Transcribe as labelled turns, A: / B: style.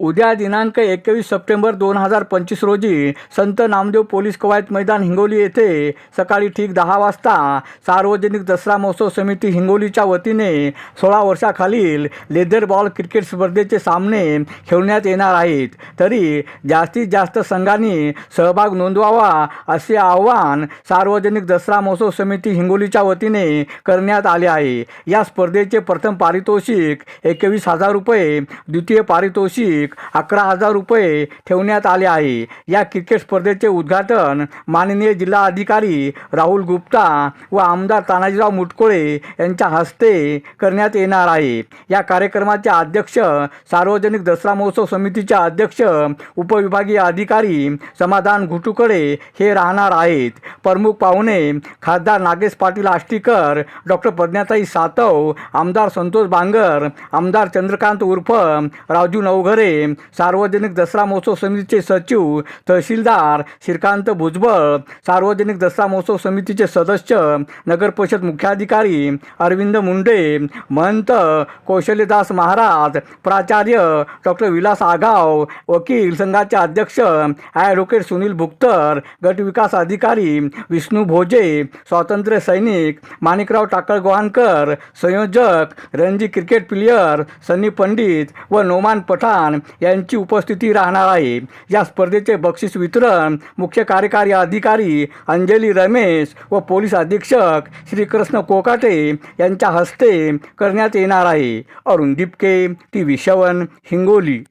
A: उद्या दिनांक एकवीस सप्टेंबर दोन हजार पंचवीस रोजी संत नामदेव पोलीस कवायत मैदान हिंगोली येथे सकाळी ठीक दहा वाजता सार्वजनिक दसरा महोत्सव समिती हिंगोलीच्या वतीने सोळा वर्षाखालील लेदर बॉल क्रिकेट स्पर्धेचे सामने खेळण्यात येणार आहेत. तरी जास्तीत जास्त संघांनी सहभाग नोंदवावा असे आवाहन सार्वजनिक दसरा महोत्सव समिती हिंगोलीच्या वतीने करण्यात आले आहे. या स्पर्धेचे प्रथम पारितोषिक एकवीस हजार रुपये द्वितीय पारितोषिक अकरा हजार रुपये ठेवण्यात आले आहे. या क्रिकेट स्पर्धेचे उद्घाटन माननीय जिल्हाधिकारी राहुल गुप्ता व आमदार तानाजीराव मुटकोळे यांच्या हस्ते करण्यात येणार आहे. या कार्यक्रमाचे अध्यक्ष सार्वजनिक दसरा महोत्सव समितीचे अध्यक्ष उपविभागीय अधिकारी समाधान घुटुकडे हे राहणार आहेत. प्रमुख पाहुणे खासदार नागेश पाटील आष्टीकर डॉक्टर प्रज्ञाताई सातव आमदार संतोष बांगर आमदार चंद्रकांत उर्फ राजू नवघरे सार्वजनिक दसरा महोत्सव समितीचे सचिव तहसीलदार श्रीकांत भुजबळ सार्वजनिक दसरा महोत्सव समितीचे सदस्य नगर परिषद मुख्याधिकारी अरविंद मुंडे महंत कौशल्यदास महाराज प्राचार्य डॉक्टर विलास आगाव वकील संघाचे अध्यक्ष ॲडव्होकेट सुनील भुक्तर गटविकास अधिकारी विष्णू भोजे स्वातंत्र्य सैनिक माणिकराव टाकळगव्हाणकर संयोजक रणजी क्रिकेट प्लेयर सनी पंडित व नोमान पठाण यांची उपस्थिती राहणार आहे. या स्पर्धेचे बक्षीस वितरण मुख्य कार्यकारी अधिकारी अंजली रमेश व पोलीस अधीक्षक श्रीकृष्ण कोकाटे यांच्या हस्ते करण्यात येणार आहे. अरुण दिपके टी व्ही शवन हिंगोली.